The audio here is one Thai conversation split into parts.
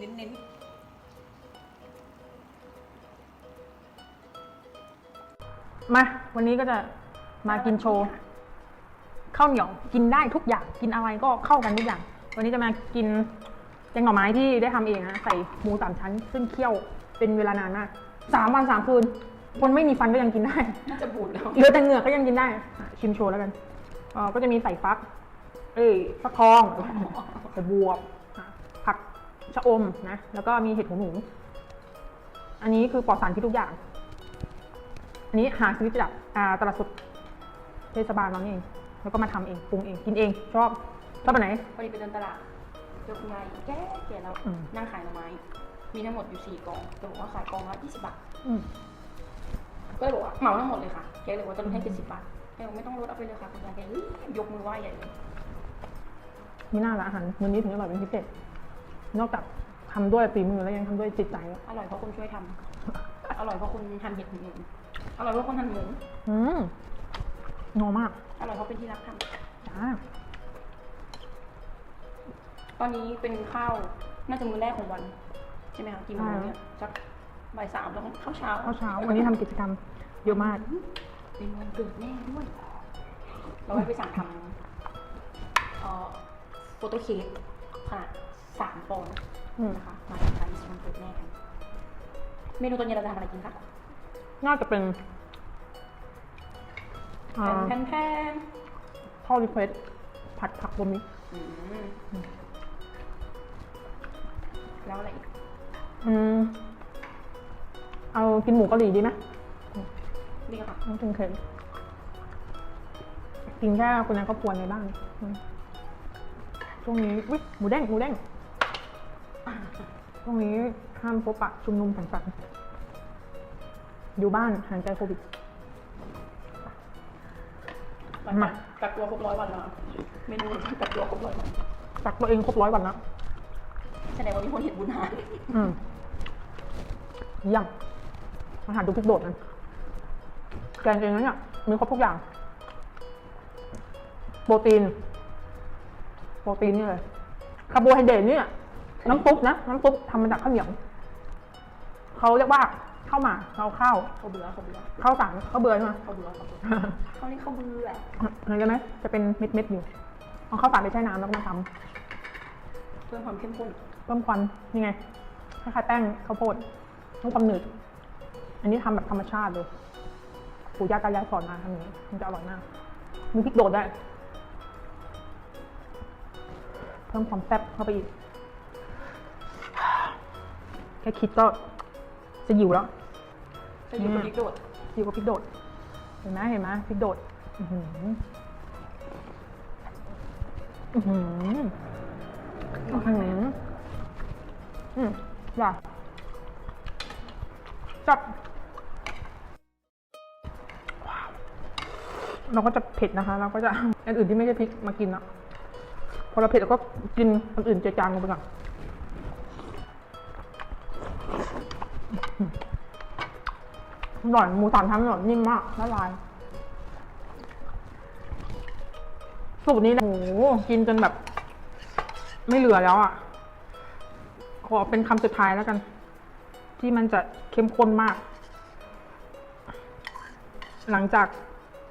เน้นมา วันนี้ก็จะมากินโชว์ข้าวเหนียวกินได้ทุกอย่างกินอะไรก็เข้ากันทุกอย่าง วันนี้จะมากินแกงหน่อไม้ที่ได้ทำเองนะใส่หมูสามชั้น ซึ่งเคี่ยวเป็นเวลานานมากสามวันสามคืน คนไม่มีฟันก็ยังกินได้ๆน่าจะบูดแล้ว เหลือแต่เหงือกก็ยังกินได้อะชิมโชว์แล้วกันเอ่อก็จะมีใส่ฟัก เอ้ยฟักทองใส่บวบอะผัก ชะอมนะ แล้วก็มีเห็ดหูหนู อันนี้คือปลอดสารพิษทุกอย่าง อันนี้หาซื้อจากอ่าตลาดสดเทศบาลเรานี่เอง แล้วก็มาทำเองปรุงเองกินเอง ชอบชอบแบบไหนพอดีไปเดินตลาดเจอคุณยายแก่แก่แล้วอืมนั่งขายหน่อไม้ มีทั้งหมดอยู่สี่กองแกบอกว่าขายกองละยี่สิบบาทอืมก็เลยบอกว่าเหมาทั้งหมดเลยค่ะแกเลยว่าจะลดให้เจ็ดสิบบาทแกบอกไม่ต้องลดเอาไปเลยค่ะคุณยายแกเอ้ยยกมือไหว้ใหญ่เลยมีหน้าละอาหารมื้อนี้ถึงอร่อยเป็นพิเศษ นอกจากทำด้วยฝีมือแล้วยังทำด้วยจิตใจอะอร่อยเพราะคุณช่วยทำอร่อยเพราะคุณหั่นเห็ดหูหนูอร่อยเพราะคนหั่นหมูอืมนัวมากอร่อยเพราะเป็นที่รักทจ้าำตอนนี้เป็นข้าวน่าจะมื้อแรกของวันใช่ไหมคะกี่โมงเนี่ยสักบ่ายสามแล้วข้าวเช้าข้าวเช้าวันนี้ทำกิจกรรมเยอะมาก เป็นวันเกิดแม่ด้วย เราไปสั่งทำเอ่อโฟโต้เค้กขนาด สามปอนด์อืม นะคะมาทำการดิสวันเกิดแม่กัน เมนูตัวนี้เราจะทำอะไรกินคะน่าจะเป็นอ่าแพนแพนข้าวรีเควสผัดผักรวมมิตรอืมแล้วอะไรอีกอืม เอากินหมูเกาหลีดีไหมนี่ค่ะต้องกินเค็มกินแค่คนในครอบครัวในบ้านอืมช่วงนี้วิหมูแดงหมูแดง ช่วงนี้ห้ามพบปะชุมนุมสังสรรค์อยู่บ้านห่างไกลโควิดมา กักตัวครบร้อยวันแล้วเมนูกักตัวครบร้อยวันกักตัวเองครบร้อยวันแล้วแสดงว่ามีคนเห็นบุญหายอืมเยี่ยมอาหารดูพริกโดดนะแกงเองนะเนี่ยมีครบทุกอย่าง โปรตีน โปรตีนนี่เลยคาร์โบไฮเดรตเนี่ย น้ำซุปนะน้ำซุปทำมาจากข้าวเหนียวเขาเรียกว่าข้าวหมากเราข้าวเขาเบื่อเขาเบื่อข้าวสารข้าวเบื่อใช่ไหมเขาเบื่อเขาเบื่อเขาเรียกเขาเบื่อเห็นไหมจะเป็นเม็ดๆอยู่เอาข้าวสารไปแช่น้ำแล้วก็มาทเพิ่มความเข้มข้นำเพิ่มควันนี่ไงคล้ายๆแป้งข้าวโพดเพิ่มความหนืดอันนี้ทำแบบธรรมชาติเลยปู่ย่าตายายสอนมาทำอย่างนี้มันจะอร่อยมากมีพริกโดดได้วยเพิ่มความแซ่บเข้าไปอีก แค่คิดก็จะหิวแล้วจะอยู่กับพริกโดดหิวกับพริกโดด เห็นไหมเห็นไหมพริกโดด อือหืออือหืออือหืออืมว่ะจับว้าวเราก็จะเผ็ดนะคะ เราก็จะอันอื่นที่ไม่ใช่พริกมากินอะพอเราเผ็ดเราก็กินอันอื่นเจจางลงไปก่อน อร่อยหมูสามชั้นอร่อยนิ่มมากละลาย สูตรนี้นะโอ้โหกินจนแบบ ไม่เหลือแล้วอะ ขอเป็นคำสุดท้ายแล้วกัน ที่มันจะเข้มข้นมาก หลังจาก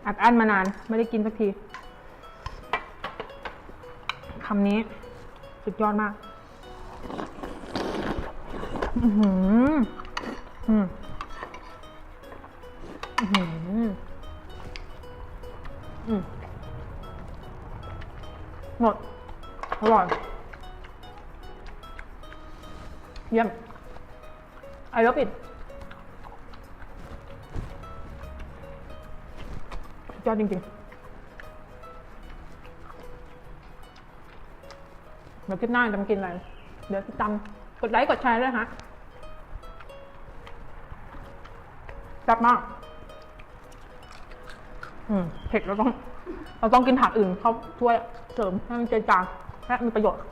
อัดอั้นมานาน ไม่ได้กินสักทีคำนี้ สุดยอดมาก อือหือ อืมอือหืออืมหมดอร่อยเยี่ยม I love it สุดยอดจริงๆเดี๋ยวคลิปหน้าจะมากินอะไร เดี๋ยวติดตามกดไลค์ กดแชร์ด้วยฮะ ซ่บมาก อืมเผ็ดเราต้อง เราต้องกินผักอื่น เข้าช่วยเสริมให้มันเจจางและมีประโยชน์